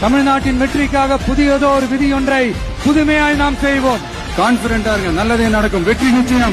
தமிழ்நாட்டின் வெற்றிக்காக புதியதோ ஒரு விதி ஒன்றை புதுமையாய் நாம் செய்வோம். கான்பிடண்டா இருங்க. நல்லதே நடக்கும். வெற்றி நிச்சயம்.